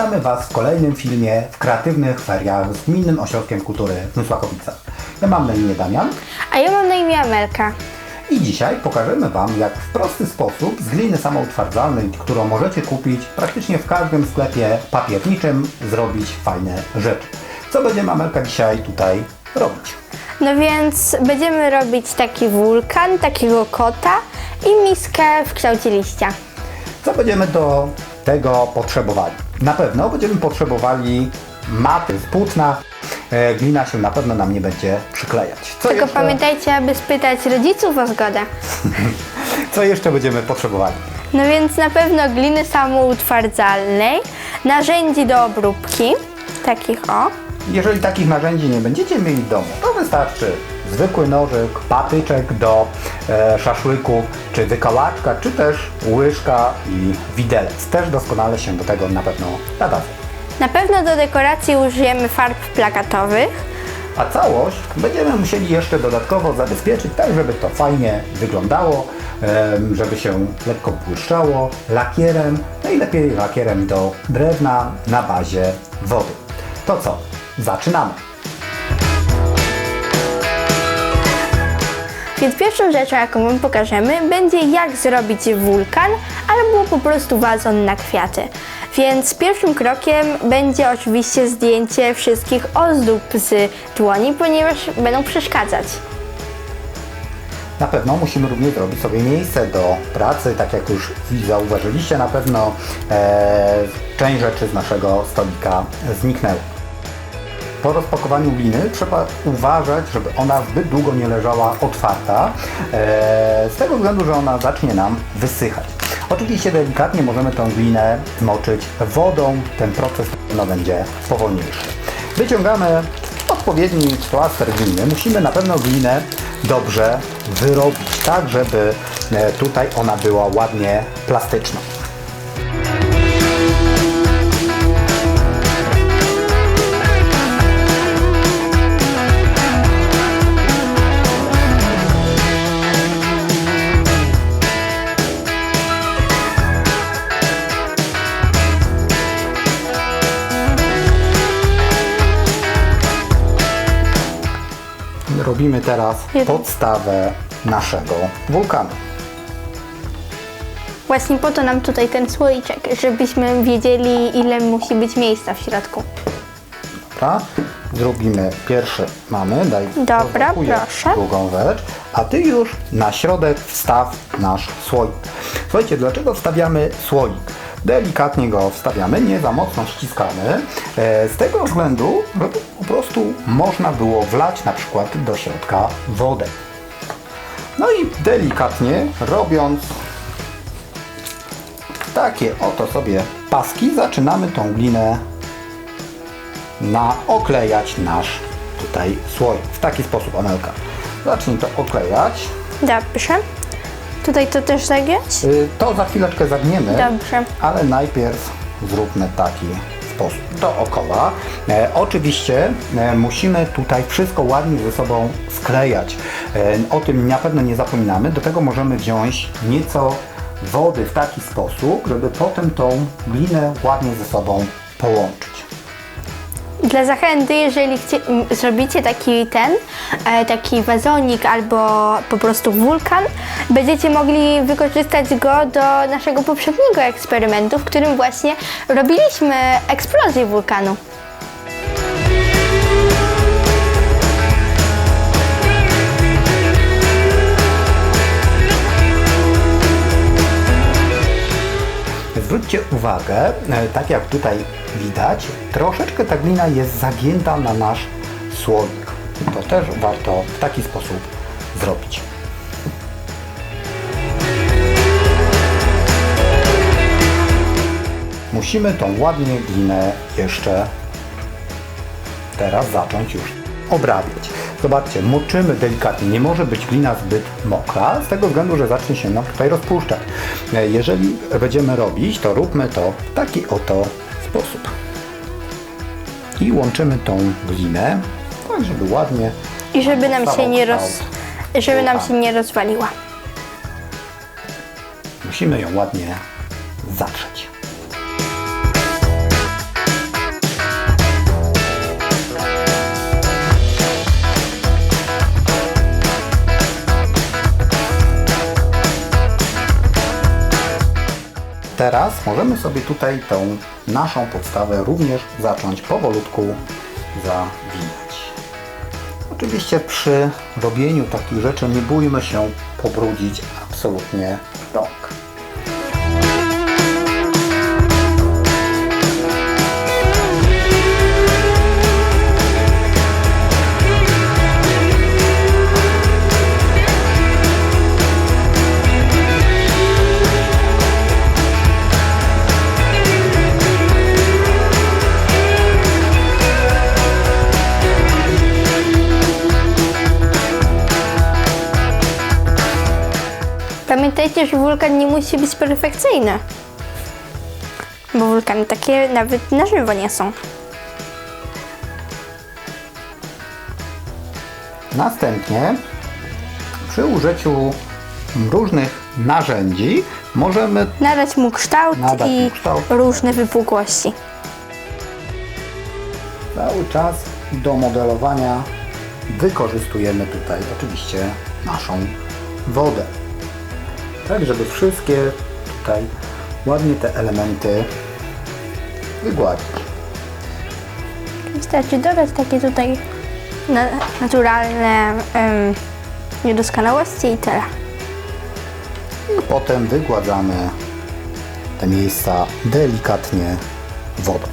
Witamy Was w kolejnym filmie w kreatywnych feriach z Gminnym Ośrodkiem Kultury w Mysłakowicach. Ja mam na imię Damian A ja mam na imię Amelka. i dzisiaj pokażemy Wam, jak w prosty sposób z gliny samoutwardzalnej, którą możecie kupić praktycznie w każdym sklepie papierniczym, zrobić fajne rzeczy. Co będziemy Amelka dzisiaj tutaj robić? No więc będziemy robić taki wulkan, takiego kota i miskę w kształcie liścia. Co będziemy do tego potrzebowali? Na pewno będziemy potrzebowali maty z płótna. E, Glina się na pewno nam nie będzie przyklejać. Co Tylko jeszcze, pamiętajcie, aby spytać rodziców o zgodę. co jeszcze będziemy potrzebowali? No więc na pewno gliny samoutwardzalnej, narzędzi do obróbki, takich o. Jeżeli takich narzędzi nie będziecie mieli w domu, to wystarczy zwykły nożyk, patyczek do e, szaszłyku, czy wykałaczka, czy też łyżka i widelec. Też doskonale się do tego na pewno nadadzą. Na pewno do dekoracji użyjemy farb plakatowych. A całość będziemy musieli jeszcze dodatkowo zabezpieczyć, tak żeby to fajnie wyglądało, żeby się lekko błyszczało lakierem, najlepiej lakierem do drewna na bazie wody. To co? Zaczynamy! Więc pierwszą rzeczą, jaką Wam pokażemy, będzie jak zrobić wulkan albo po prostu wazon na kwiaty. Więc pierwszym krokiem będzie oczywiście zdjęcie wszystkich ozdób z dłoni, ponieważ będą przeszkadzać. Na pewno musimy również zrobić sobie miejsce do pracy, tak jak już zauważyliście, na pewno e, część rzeczy z naszego stolika zniknęła. Po rozpakowaniu gliny trzeba uważać, żeby ona zbyt długo nie leżała otwarta, e, z tego względu, że ona zacznie nam wysychać. Oczywiście delikatnie możemy tą glinę moczyć wodą, ten proces no, będzie powolniejszy. Wyciągamy odpowiedni plaster gliny. Musimy na pewno glinę dobrze wyrobić, tak żeby e, tutaj ona była ładnie plastyczna. Robimy teraz Jeden. podstawę naszego wulkanu. Właśnie po to nam tutaj ten słoiczek, żebyśmy wiedzieli ile musi być miejsca w środku. Dobra? Zrobimy pierwszy mamy, daj Dobra, proszę. drugą rzecz, a ty już na środek wstaw nasz słoik. Słuchajcie, dlaczego wstawiamy słoik? Delikatnie go wstawiamy, nie za mocno ściskamy, e, z tego względu, po prostu można było wlać na przykład do środka wodę. No i delikatnie robiąc takie oto sobie paski, zaczynamy tą glinę na oklejać nasz tutaj słoik. W taki sposób, Amelka. Zacznij to oklejać. Dobrze. Tutaj to też zagiąć? Y, To za chwileczkę zagniemy, Dobrze. ale najpierw zróbmy taki sposób. Dookoła. E, oczywiście e, musimy tutaj wszystko ładnie ze sobą sklejać. E, o tym na pewno nie zapominamy. Do tego możemy wziąć nieco wody w taki sposób, żeby potem tą glinę ładnie ze sobą połączyć. Dla zachęty, jeżeli chcie, zrobicie taki ten, e, taki wazonik albo po prostu wulkan, będziecie mogli wykorzystać go do naszego poprzedniego eksperymentu, w którym właśnie robiliśmy eksplozję wulkanu. Zwróćcie uwagę, e, tak jak tutaj widać, troszeczkę ta glina jest zagięta na nasz słoik. To też warto w taki sposób zrobić. Musimy tą ładnie glinę jeszcze teraz zacząć już obrabiać. Zobaczcie, moczymy delikatnie. Nie może być glina zbyt mokra, z tego względu, że zacznie się nam tutaj rozpuszczać. E, Jeżeli będziemy robić, to róbmy to w taki oto sposób. I łączymy tą glinę, tak żeby ładnie I żeby nam się nie, roz, żeby nam się nie rozwaliła. Musimy ją ładnie zatrzeć. Teraz możemy sobie tutaj tą naszą podstawę również zacząć powolutku zawijać. Oczywiście przy robieniu takich rzeczy nie bójmy się pobrudzić absolutnie rąk. Pamiętajcie, że wulkan nie musi być perfekcyjny. Bo wulkany takie nawet na żywo nie są. Następnie przy użyciu różnych narzędzi możemy Nadać mu kształt Nadać i mu kształt. różne wypukłości. cały czas do modelowania wykorzystujemy tutaj oczywiście naszą wodę. Tak, żeby wszystkie tutaj ładnie te elementy wygładzić. Wystarczy dodać takie tutaj na, naturalne em, niedoskonałości i tyle. I potem wygładzamy te miejsca delikatnie wodą.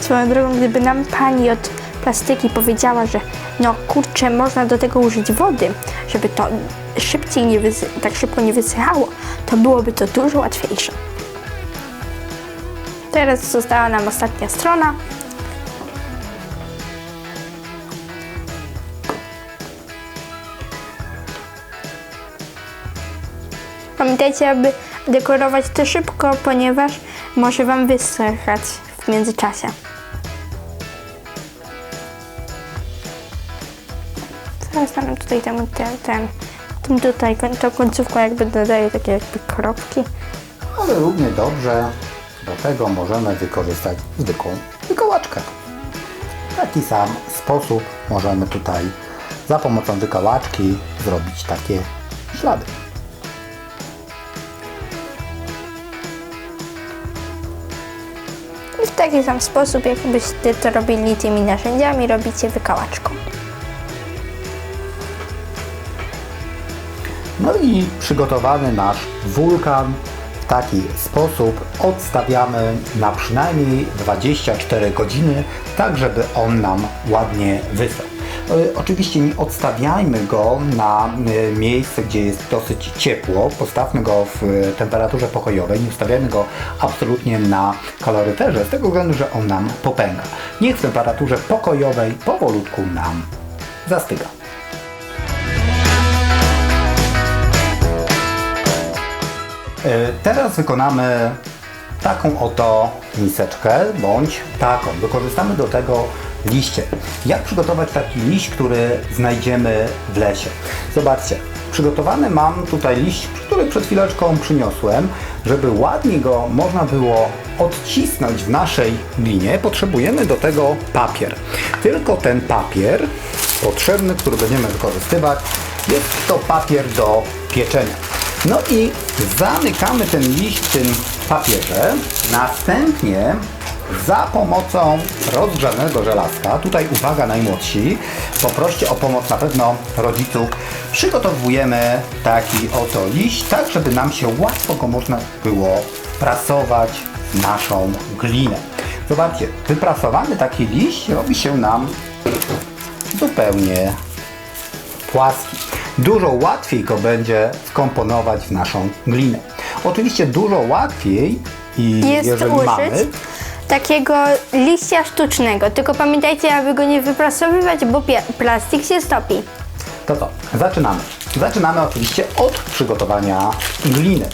Swoją drogą, gdyby nam pani od plastyki powiedziała, że no kurczę, można do tego użyć wody, żeby to szybciej nie tak szybko nie wysychało, to byłoby to dużo łatwiejsze. Teraz została nam ostatnia strona. Pamiętajcie, aby dekorować to szybko, ponieważ może Wam wysychać w międzyczasie. Nam tutaj ten, ten, ten, tym tutaj, tą końcówką jakby dodaje takie jakby kropki. Ale równie dobrze do tego możemy wykorzystać zwykłą wykołaczkę. W taki sam sposób możemy tutaj za pomocą wykołaczki zrobić takie ślady. I w taki sam sposób, jakbyście to robili tymi narzędziami, robicie wykałaczką. No i przygotowany nasz wulkan w taki sposób odstawiamy na przynajmniej 24 godziny, tak żeby on nam ładnie wysохł. E, Oczywiście nie odstawiajmy go na e, miejsce, gdzie jest dosyć ciepło. Postawmy go w e, temperaturze pokojowej. Nie ustawiajmy go absolutnie na kaloryferze, z tego względu, że on nam popęka. Niech w temperaturze pokojowej powolutku nam zastyga. Teraz wykonamy taką oto miseczkę, bądź taką. Wykorzystamy do tego liście. Jak przygotować taki liść, który znajdziemy w lesie? Zobaczcie, przygotowany mam tutaj liść, który przed chwileczką przyniosłem. Żeby ładnie go można było odcisnąć w naszej glinie, potrzebujemy do tego papier. Tylko ten papier potrzebny, który będziemy wykorzystywać, jest to papier do pieczenia. No i zamykamy ten liść w tym papierze. Następnie za pomocą rozgrzanego żelazka, tutaj uwaga najmłodsi, poproście o pomoc na pewno rodziców, przygotowujemy taki oto liść, tak żeby nam się łatwo go można było prasować w naszą glinę. Zobaczcie, wyprasowany taki liść robi się nam zupełnie płaski. Dużo łatwiej go będzie wkomponować w naszą glinę. Oczywiście dużo łatwiej i Jest jeżeli użyć mamy, takiego liścia sztucznego, tylko pamiętajcie, aby go nie wyprasowywać, bo plastik się stopi. to co? Zaczynamy. Zaczynamy oczywiście od przygotowania gliny.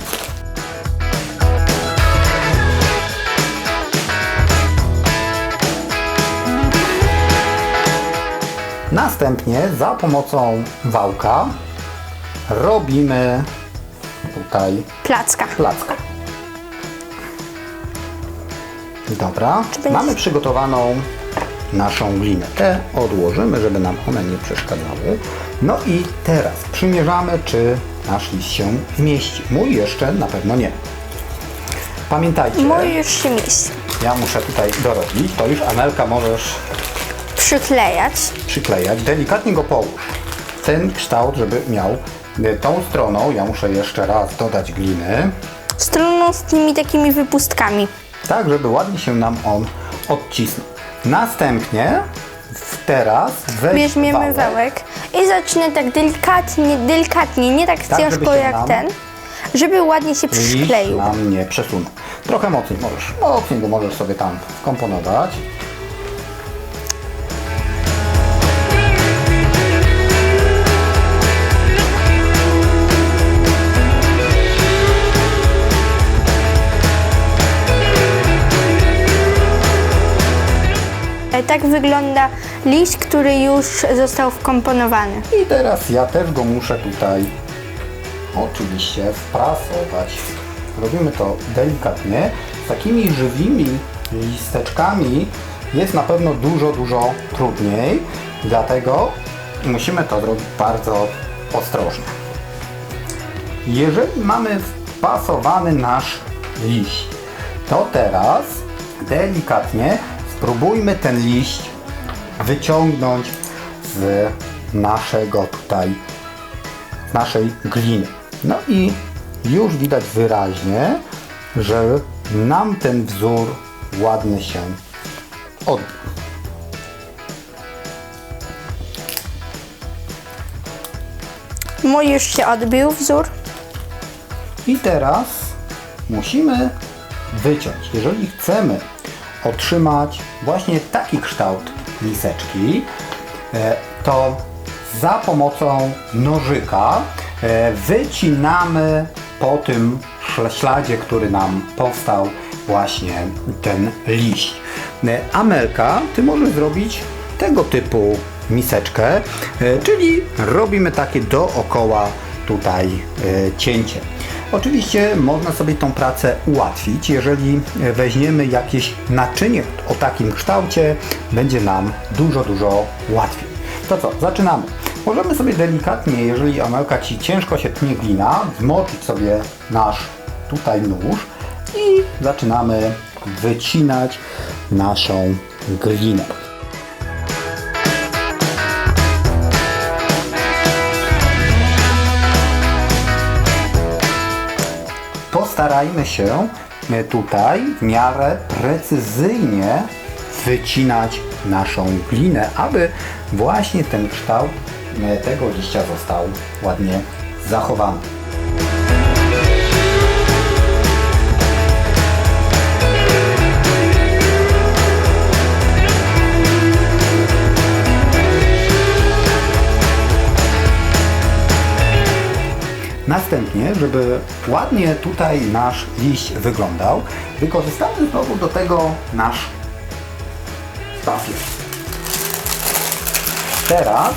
Następnie za pomocą wałka robimy tutaj Placka. placka. Dobra, Czy będzie- mamy przygotowaną naszą glinę. Te odłożymy, żeby nam one nie przeszkadzały. No i teraz przymierzamy, czy nasz list się zmieści. Mój jeszcze na pewno nie. Pamiętajcie, Możesz się mieść. ja muszę tutaj dorobić, to już Amelka możesz Przyklejać. przyklejać. Delikatnie go połóż. Ten kształt, żeby miał y, tą stroną, ja muszę jeszcze raz dodać gliny, Stroną z tymi takimi wypustkami. tak żeby ładnie się nam on odcisnął. Następnie teraz weź Weźmiemy wałek i zacznę tak delikatnie, delikatnie, nie tak, Tak, ciężko jak ten, żeby ładnie się Liść przykleił. nam nie przesunął. Trochę mocniej możesz, mocniej go możesz sobie tam wkomponować. Tak wygląda liść, który już został wkomponowany. I teraz ja też go muszę tutaj oczywiście wprasować. Robimy to delikatnie. Z takimi żywymi listeczkami jest na pewno dużo, dużo trudniej. Dlatego musimy to zrobić bardzo ostrożnie. Jeżeli mamy wpasowany nasz liść, to teraz delikatnie spróbujmy ten liść wyciągnąć z naszego tutaj, z naszej gliny. No i już widać wyraźnie, że nam ten wzór ładnie się odbił. Mój już się odbił wzór. I teraz musimy wyciąć. Jeżeli chcemy otrzymać właśnie taki kształt liseczki, e, to za pomocą nożyka e, wycinamy po tym śladzie, który nam powstał właśnie ten liść. E, Amelka, ty możesz zrobić tego typu miseczkę, czyli robimy takie dookoła tutaj cięcie. Oczywiście można sobie tą pracę ułatwić, jeżeli weźmiemy jakieś naczynie o takim kształcie, będzie nam dużo, dużo łatwiej. To co, zaczynamy. Możemy sobie delikatnie, jeżeli Amelka Ci ciężko się tnie glina, zmoczyć sobie nasz tutaj nóż i zaczynamy wycinać naszą glinę. Postarajmy się e, tutaj w miarę precyzyjnie wycinać naszą glinę, aby właśnie ten kształt e, tego liścia został ładnie zachowany. Następnie, żeby ładnie tutaj nasz liść wyglądał, wykorzystamy znowu do tego nasz papier. Teraz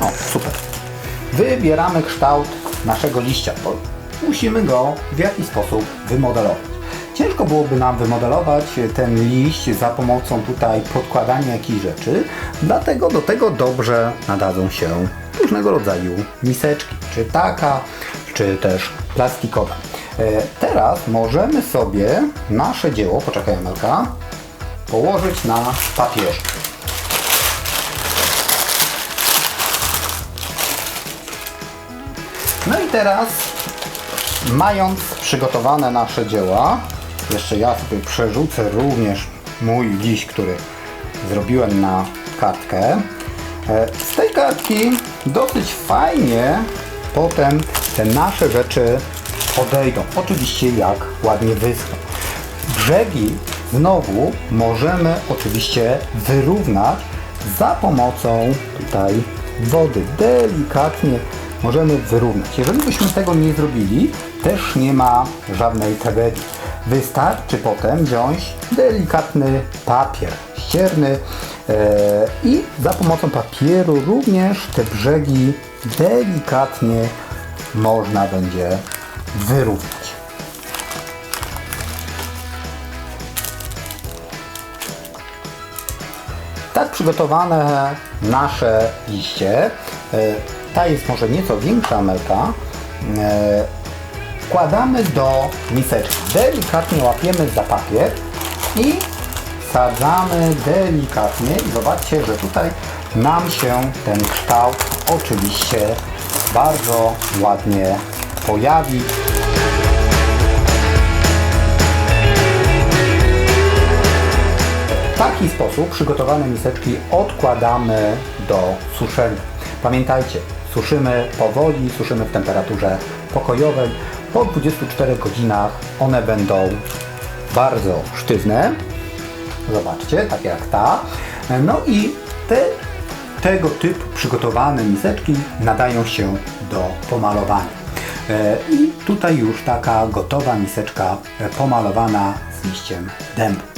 o, super. Wybieramy kształt naszego liścia, bo musimy go w jakiś sposób wymodelować. Ciężko byłoby nam wymodelować ten liść za pomocą tutaj podkładania jakichś rzeczy, dlatego do tego dobrze nadadzą się różnego rodzaju miseczki, czy taka, czy też plastikowa. E, Teraz możemy sobie nasze dzieło, poczekaj Amelka, położyć na papierze. No i teraz, mając przygotowane nasze dzieła, jeszcze ja sobie przerzucę również mój liść, który zrobiłem na kartkę. E, Z tej kartki dosyć fajnie potem te nasze rzeczy odejdą. Oczywiście jak ładnie wyschną. Brzegi znowu możemy oczywiście wyrównać za pomocą tutaj wody. Delikatnie możemy wyrównać. Jeżeli byśmy tego nie zrobili, też nie ma żadnej tragedii. Wystarczy potem wziąć delikatny papier ścierny i za pomocą papieru również te brzegi delikatnie można będzie wyrównać. Tak przygotowane nasze liście. e, Ta jest może nieco większa melka. e, wkładamy do miseczki. Delikatnie łapiemy za papier i wsadzamy delikatnie i zobaczcie, że tutaj nam się ten kształt oczywiście bardzo ładnie pojawi. W taki sposób przygotowane miseczki odkładamy do suszenia. Pamiętajcie, suszymy powoli, suszymy w temperaturze pokojowej. Po 24 godzinach one będą bardzo sztywne. Zobaczcie, tak jak ta. No i te, tego typu przygotowane miseczki nadają się do pomalowania. E, I tutaj już taka gotowa miseczka pomalowana z liściem dębu.